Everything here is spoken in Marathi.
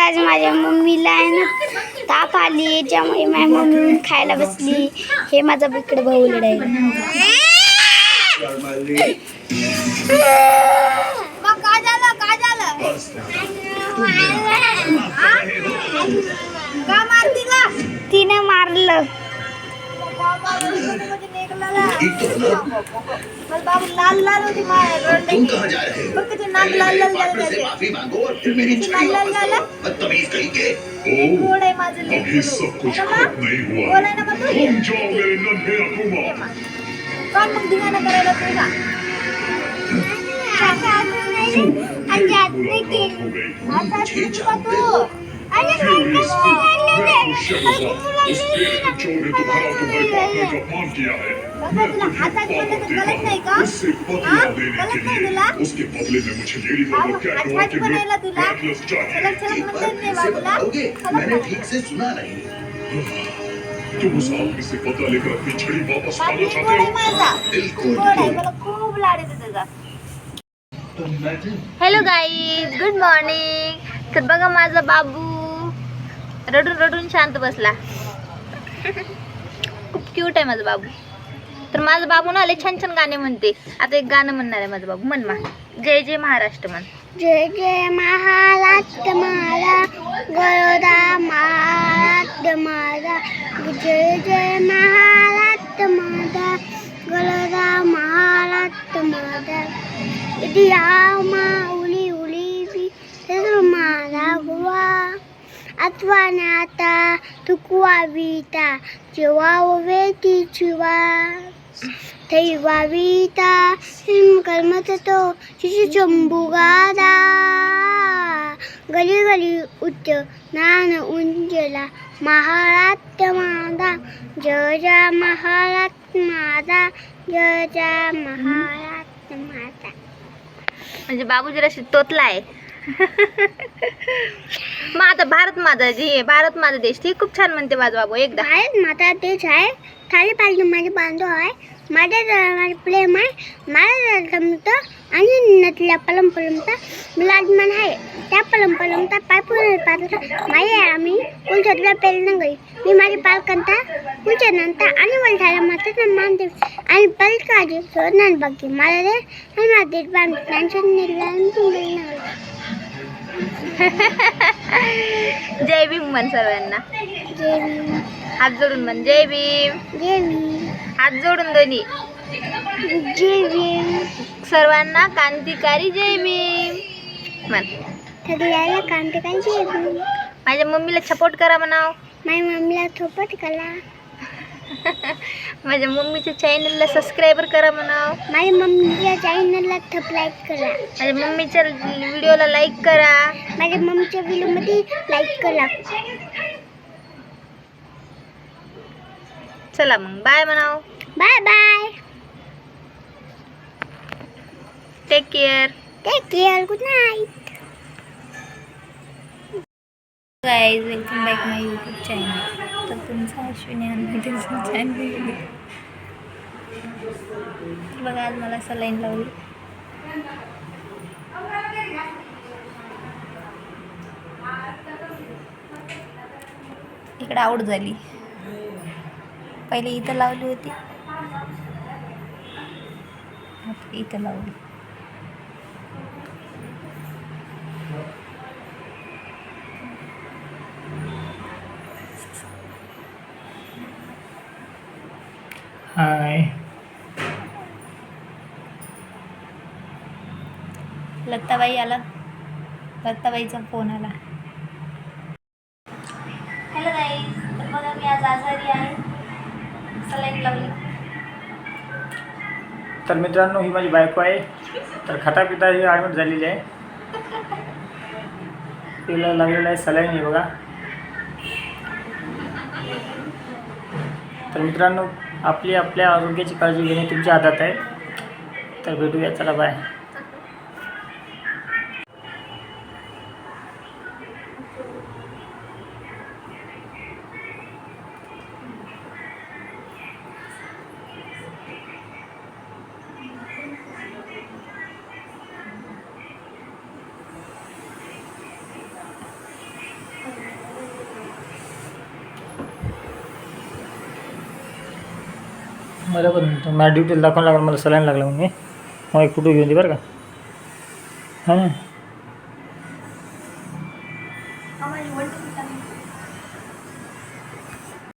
आज माझ्या मम्मीला आहे ना ताप आली त्यामुळे माझ्या मम्मी खायला बसली. हे माझा इकडे भाऊ आहे मग काय झालं? बाबू लाल लाल होती तुम कहाँ जा रहे हो फक्त ते नाक लाल लाल आपने से. माफी मांगो और फिर मेरी लाल लाल बदतमीज कहीं के अभी. सब कुछ खत्म नहीं ना. तुम जाओ मेरे नन्हे इस मैं खुशहाल उस पेड़ चोर ने तुम्हारा तुम्हारे पापा का अपमान किया है बघा तुला हातात पडलं तर गलत नाही का उससे बदला हाँ? देने गलत के नाही लिए तुला उसके बदले में मुझे लेडी बाबू बाबू, क्या हात हुआ हात कि बनायला मैं तुला बैटलेस चाहिए चलत चलत एक म्हणतात बार नाही फिर से बाबूला बताओगे चलत मैंने नाही. ठीक से सुना नहीं तुम उस आदमी से बदला लेकर अपनी छड़ी वापस बाबू, पाना एक चाहते गोड आहे हो माझा बिल्कुल गोड आहे मला खूप लाड येते त्याचा हॅलो गाईज गुड मॉर्निंग तर बघा माझा बाबू रडून रडून शांत बसला. खूप क्यूट आहे माझा बाबू. तर माझा बाबू ना छान छान गाणे म्हणते. आता एक गाणं म्हणणार आहे माझा बाबू. म्हण मा जय जय महाराष्ट्र म्हण. जय जय महाराष्ट्र माझा गरोदा महाराष्ट्र माझा जय जय महाराष्ट्र माझा गरोदा महाराष्ट्र माझा इतिहा आत्वानाता तुकवा विता जेव्हा वेती चिवा थैवा विता हिम कर्मत तो शिशु चंबू गादा गली गली उच्च नान उंजला महाराष्ट्र माझा जय जय महाराष्ट्र माझा जय जय महाराष्ट्र माझा म्हणजे बाबू जरा तोतला आहे. मग आता भारत माझा जी आहे भारत माझा देश ती खूप छान म्हणते माझा बाबू एकदा. भारत माता देश आहे खाली पाहिजे माझे बांधव आहे. माझ्या प्रेम आहे माझ्या जमतं आणि नटल्या पलम पलमचा मला आहे. त्या पलम पलमता पाय पुढे पाहता माई आहे आम्ही कुलछत्रा पेरणं गई. मी माझे पालकांता कुलच्या आणि वलठाला माता देव आणि पलकाजी सोडणार बाकी. मला रे आणि माझे बांध. त्यांच्या निर्णय जय भीम म्हण सर्वांना. जय भीम. हात जोडून म्हण जय भीम. जय भीम. हात जोडून दोन्ही जय भीम. सर्वांना क्रांतिकारी जय भीम. म्हण. सगळ्याला क्रांतिकारी जय भीम? माझ्या मम्मीला सपोर्ट करा म्हणाव. माझ्या मम्मीला सपोर्ट करा. माझ्या मम्मीच्या चॅनलला सबस्क्राईबर करा म्हणाव. माझ्या मम्मीच्या चॅनलला थप लाईक करा. माझ्या मम्मीच्या व्हिडिओला लाईक करा. माझ्या मम्मीच्या व्हिडिओमध्ये लाईक करा. चला मग बाय म्हणाव. Bye bye take care take care good night guys welcome back my YouTube channel तर तुमचं अश्विनी आणि तुमचं चॅनल बघा आज मला सलाईन लावली. इकडे आऊट झाली. पहिले इथं लावली होती. इथं लावली. हाय लताबाई आला. लताबाईचा फोन आला. हॅलो गाईज तर बघा मी आज आजारी आहे. सलाईन लावली तर मित्रांनो ही माझी बायको आहे. तर खाता पिता ही ॲडमिट झालेली आहे. तिला लागलेलं आहे सलाईन आहे बघा. तर मित्रांनो आपली आपल्या आरोग्याची काळजी घेणे तुमच्या हातात आहे. तर भेटूया चला बाय मला पण माझ्या ड्युटीला दाखवायला लागलं मला सलाईन लागला म्हणून. मी मग एक फोटो घेऊन दे बरं का. हां